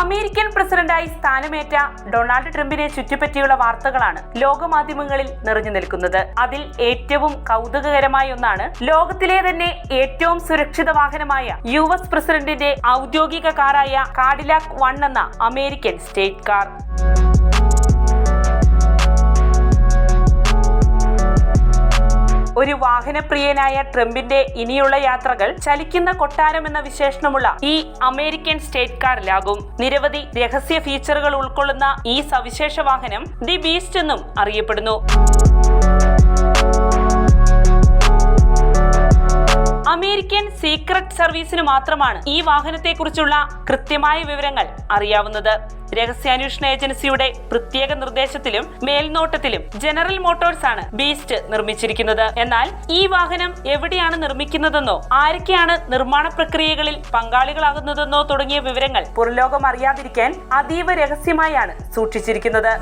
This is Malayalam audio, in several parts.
അമേരിക്കൻ പ്രസിഡന്റായി സ്ഥാനമേറ്റ ഡൊണാൾഡ് ട്രംപിനെ ചുറ്റിപ്പറ്റിയുള്ള വാർത്തകളാണ് ലോകമാധ്യമങ്ങളിൽ നിറഞ്ഞു നിൽക്കുന്നത്. അതിൽ ഏറ്റവും കൗതുകകരമായ ഒന്നാണ് ലോകത്തിലെ തന്നെ ഏറ്റവും സുരക്ഷിത വാഹനമായ യു എസ് പ്രസിഡന്റിന്റെ ഔദ്യോഗിക കാറായ കാഡിലാക് വൺ എന്ന അമേരിക്കൻ സ്റ്റേറ്റ് കാർ. ഒരു വാഹനപ്രിയനായ ട്രംപിന്റെ ഇനിയുള്ള യാത്രകൾ ചലിക്കുന്ന കൊട്ടാരം എന്ന വിശേഷണമുള്ള ഈ അമേരിക്കൻ സ്റ്റേറ്റ് കാറിലാകും. നിരവധി രഹസ്യ ഫീച്ചറുകൾ ഉൾക്കൊള്ളുന്ന ഈ സവിശേഷ വാഹനം ദി ബീസ്റ്റ് എന്നും അറിയപ്പെടുന്നു. അമേരിക്കൻ സീക്രട്ട് സർവീസിന് മാത്രമാണ് ഈ വാഹനത്തെക്കുറിച്ചുള്ള കൃത്യമായ വിവരങ്ങൾ അറിയാവുന്നത്. രഹസ്യാന്വേഷണ ഏജൻസിയുടെ പ്രത്യേക നിർദ്ദേശത്തിലും മേൽനോട്ടത്തിലും ജനറൽ മോട്ടോഴ്സ് ആണ് ബീസ്റ്റ് നിർമ്മിച്ചിരിക്കുന്നത്. എന്നാൽ ഈ വാഹനം എവിടെയാണ് നിർമ്മിക്കുന്നതെന്നോ ആരൊക്കെയാണ് നിർമ്മാണ പ്രക്രിയകളിൽ പങ്കാളികളാകുന്നതെന്നോ തുടങ്ങിയ വിവരങ്ങൾ പുറലോകം അറിയാതിരിക്കാൻ അതീവ രഹസ്യമായാണ് സൂക്ഷിച്ചിരിക്കുന്നത്.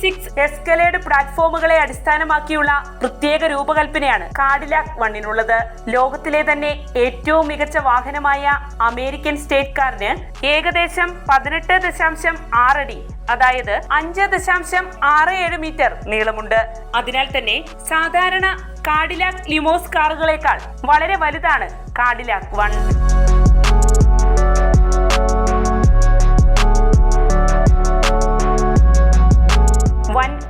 സിക്സ് എസ്കലേഡ് പ്ലാറ്റ്ഫോമുകളെ അടിസ്ഥാനമാക്കിയുള്ള പ്രത്യേക രൂപകൽപ്പനയാണ് കാഡിലാക് വണ്ണിനുള്ളത് ലോകത്തിലെ തന്നെ ഏറ്റവും മികച്ച വാഹനമായ അമേരിക്കൻ സ്റ്റേറ്റ് കാറിന് ഏകദേശം പതിനെട്ട് ദശാംശം ആറടി അതായത് അഞ്ച് ദശാംശം ആറ് ഏഴ് മീറ്റർ നീളമുണ്ട്. അതിനാൽ തന്നെ സാധാരണ കാഡിലാക് ലിമോസ് കാറുകളേക്കാൾ വളരെ വലുതാണ് കാഡിലാക് വൺ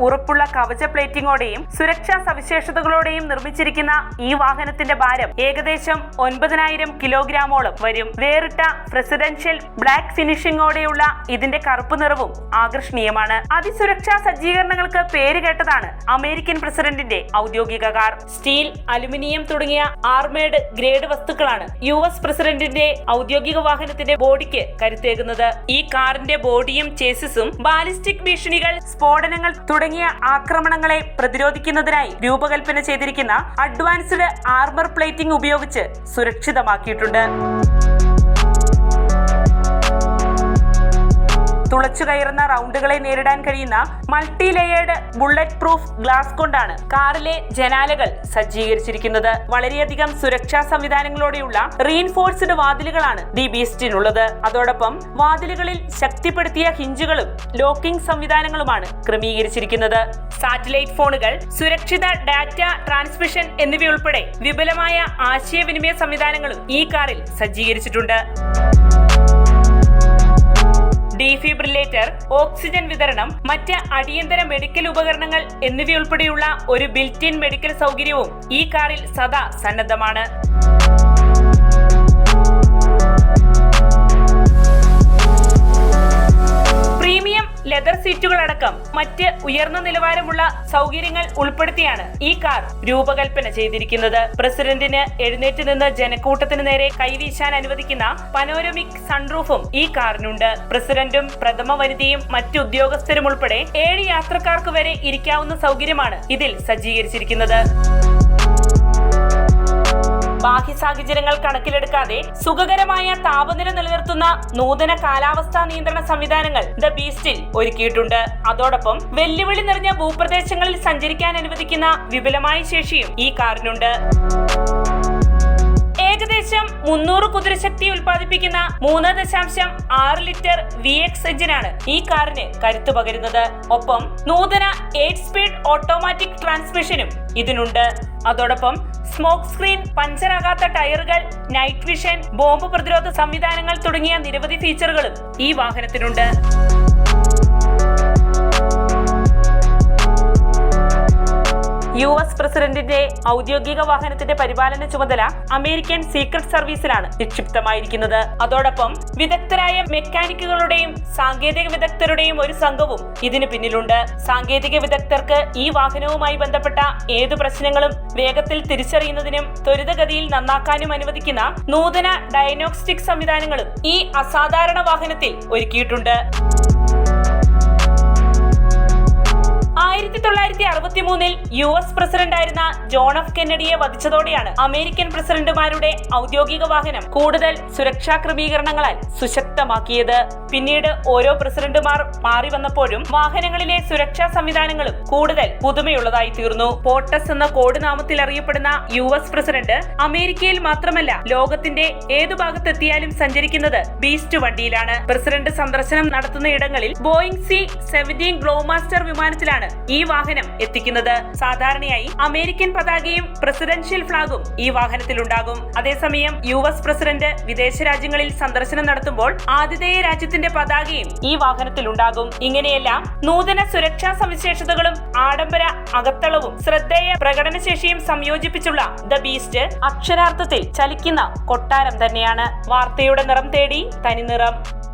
ഉറപ്പുള്ള കവച പ്ലേറ്റിംഗോടെയും സുരക്ഷാ സവിശേഷതകളോടെയും നിർമ്മിച്ചിരിക്കുന്ന ഈ വാഹനത്തിന്റെ ഭാരം ഏകദേശം ഒൻപതിനായിരം കിലോഗ്രാമോളം വരും. വേറിട്ട പ്രസിഡൻഷ്യൽ ബ്ലാക്ക് ഫിനിഷിംഗോടെയുള്ള ഇതിന്റെ കറുപ്പ് നിറവും ആകർഷണീയമാണ്. അതിസുരക്ഷാ സജ്ജീകരണങ്ങൾക്ക് പേര് കേട്ടതാണ് അമേരിക്കൻ പ്രസിഡന്റിന്റെ ഔദ്യോഗിക കാർ. സ്റ്റീൽ അലുമിനിയം തുടങ്ങിയ ആർമേഡ് ഗ്രേഡ് വസ്തുക്കളാണ് യു എസ് പ്രസിഡന്റിന്റെ ഔദ്യോഗിക വാഹനത്തിന്റെ ബോഡിക്ക് കരുത്തേകുന്നത്. ഈ കാറിന്റെ ബോഡിയും ചേസിസും ബാലിസ്റ്റിക് ഭീഷണികൾ സ്ഫോടനങ്ങൾ തുടങ്ങിയ ആക്രമണങ്ങളെ പ്രതിരോധിക്കുന്നതിനായി രൂപകൽപ്പന ചെയ്തിരിക്കുന്ന അഡ്വാൻസ്ഡ് ആർമർ പ്ലേറ്റിംഗ് ഉപയോഗിച്ച് സുരക്ഷിതമാക്കിയിട്ടുണ്ട്. തുളച്ചു കയറുന്ന റൗണ്ടുകളെ നേരിടാൻ കഴിയുന്ന multi layered bulletproof glass കൊണ്ടാണ് കാറിലെ ജനാലകൾ സജ്ജീകരിച്ചിരിക്കുന്നത്. വളരെയധികം സുരക്ഷാ സംവിധാനങ്ങളോടെയുള്ള റീൻഫോഴ്സ്ഡ് വാതിലുകളാണ് ദി ബീസ്റ്റിനുള്ളത്. അതോടൊപ്പം വാതിലുകളിൽ ശക്തിപ്പെടുത്തിയ ഹിഞ്ചുകളും ലോക്കിംഗ് സംവിധാനങ്ങളുമാണ് ക്രമീകരിച്ചിരിക്കുന്നത്. സാറ്റലൈറ്റ് ഫോണുകൾ സുരക്ഷിത ഡാറ്റ ട്രാൻസ്മിഷൻ എന്നിവയുൾപ്പെടെ വിപുലമായ ആശയവിനിമയ സംവിധാനങ്ങളും ഈ കാറിൽ സജ്ജീകരിച്ചിട്ടുണ്ട്. ഡീഫിബ്രില്ലേറ്റർ ഓക്സിജൻ വിതരണം മറ്റ് അടിയന്തര മെഡിക്കൽ ഉപകരണങ്ങൾ എന്നിവയുൾപ്പെടെയുള്ള ഒരു ബിൽറ്റിൻ മെഡിക്കൽ സൗകര്യവും ഈ കാറിൽ സദാ സന്നദ്ധമാണ്. ലെതർ സീറ്റുകൾ അടക്കം മറ്റ് ഉയർന്ന നിലവാരമുള്ള സൗകര്യങ്ങൾ ഉൾപ്പെടുത്തിയാണ് ഈ കാർ രൂപകൽപ്പന ചെയ്തിരിക്കുന്നത്. പ്രസിഡന്റിന് എഴുന്നേറ്റ് നിന്ന് ജനക്കൂട്ടത്തിന് നേരെ കൈവീശാൻ അനുവദിക്കുന്ന പനോരമിക് സൺറൂഫും ഈ കാറിനുണ്ട്. പ്രസിഡന്റും പ്രഥമ വനിതയും മറ്റു ഉദ്യോഗസ്ഥരും ഉൾപ്പെടെ ഏഴ് യാത്രക്കാർക്ക് വരെ ഇരിക്കാവുന്ന സൗകര്യമാണ് ഇതിൽ സജ്ജീകരിച്ചിരിക്കുന്നത്. ബാഹ്യ സാഹചര്യങ്ങൾ കണക്കിലെടുക്കാതെ സുഖകരമായ താപനില നിലനിർത്തുന്ന നൂതന കാലാവസ്ഥാ നിയന്ത്രണ സംവിധാനങ്ങൾ ദ ബീസ്റ്റിൽ ഒരുക്കിയിട്ടുണ്ട്. അതോടൊപ്പം വെല്ലുവിളി നിറഞ്ഞ ഭൂപ്രദേശങ്ങളിൽ സഞ്ചരിക്കാൻ അനുവദിക്കുന്ന വിപുലമായ ശേഷിയും ഈ കാറിനുണ്ട്. ഏകദേശം മുന്നൂറ് കുതിരശക്തി ഉൽപ്പാദിപ്പിക്കുന്ന മൂന്ന് ദശാംശം ആറ് ലിറ്റർ വി എക്സ് എഞ്ചിനാണ് ഈ കാറിന് കരുത്തു പകരുന്നത്. ഒപ്പം നൂതന എയ്റ്റ് സ്പീഡ് ഓട്ടോമാറ്റിക് ട്രാൻസ്മിഷനും ഇതിനുണ്ട്. അതോടൊപ്പം സ്മോക്ക് സ്ക്രീൻ പഞ്ചറാകാത്ത ടയറുകൾ നൈറ്റ് വിഷൻ ബോംബ് പ്രതിരോധ സംവിധാനങ്ങൾ തുടങ്ങിയ നിരവധി ഫീച്ചറുകളും ഈ വാഹനത്തിനുണ്ട്. യു എസ് പ്രസിഡന്റിന്റെ ഔദ്യോഗിക വാഹനത്തിന്റെ പരിപാലന ചുമതല അമേരിക്കൻ സീക്രട്ട് സർവീസിലാണ് നിക്ഷിപ്തമായിരിക്കുന്നത്. അതോടൊപ്പം വിദഗ്ധരായ മെക്കാനിക്കുകളുടെയും സാങ്കേതിക വിദഗ്ധരുടെയും ഒരു സംഘവും ഇതിന് പിന്നിലുണ്ട്. സാങ്കേതിക വിദഗ്ധർക്ക് ഈ വാഹനവുമായി ബന്ധപ്പെട്ട ഏതു പ്രശ്നങ്ങളും വേഗത്തിൽ തിരിച്ചറിയുന്നതിനും ത്വരിതഗതിയിൽ നന്നാക്കാനും അനുവദിക്കുന്ന നൂതന ഡയഗ്നോസ്റ്റിക് സംവിധാനങ്ങളും ഈ അസാധാരണ വാഹനത്തിൽ ഒരുക്കിയിട്ടുണ്ട്. ആയിരത്തി തൊള്ളായിരത്തി അറുപത്തി മൂന്നിൽ യു എസ് പ്രസിഡന്റായിരുന്ന ജോൺ എഫ് കെന്നഡിയെ വധിച്ചതോടെയാണ് അമേരിക്കൻ പ്രസിഡന്റുമാരുടെ ഔദ്യോഗിക വാഹനം കൂടുതൽ സുരക്ഷാ ക്രമീകരണങ്ങളാൽ സുശക്തമാക്കിയത്. പിന്നീട് ഓരോ പ്രസിഡന്റുമാർ മാറി വന്നപ്പോഴും വാഹനങ്ങളിലെ സുരക്ഷാ സംവിധാനങ്ങളും കൂടുതൽ പുതുമയുള്ളതായി തീർന്നു. പോട്ടസ് എന്ന കോഡ് നാമത്തിൽ അറിയപ്പെടുന്ന യു എസ് പ്രസിഡന്റ് അമേരിക്കയിൽ മാത്രമല്ല ലോകത്തിന്റെ ഏതു ഭാഗത്തെത്തിയാലും സഞ്ചരിക്കുന്നത് ബീസ്റ്റ് വണ്ടിയിലാണ്. പ്രസിഡന്റ് സന്ദർശനം നടത്തുന്ന ഇടങ്ങളിൽ ബോയിങ് സി സെവന്റീൻ ഗ്ലോമാസ്റ്റർ വിമാനത്തിലാണ് ഈ വാഹനം എത്തിക്കുന്നത് സാധാരണയായി അമേരിക്കൻ പതാകയും പ്രസിഡൻഷ്യൽ ഫ്ളാഗും ഈ വാഹനത്തിൽ ഉണ്ടാകും അതേസമയം യു എസ് പ്രസിഡന്റ് വിദേശ രാജ്യങ്ങളിൽ സന്ദർശനം നടത്തുമ്പോൾ ആതിഥേയ രാജ്യത്തിന്റെ പതാകയും ഈ വാഹനത്തിൽ ഉണ്ടാകും ഇങ്ങനെയെല്ലാം നൂതന സുരക്ഷാ സവിശേഷതകളും ആഡംബര അകത്തളവും ശ്രദ്ധേയ പ്രകടനശേഷിയും സംയോജിപ്പിച്ചുള്ള ദ ബീസ്റ്റ് അക്ഷരാർത്ഥത്തിൽ ചലിക്കുന്ന കൊട്ടാരം തന്നെയാണ്. വാർത്തയുടെ നിറം തേടി തനിനിറം.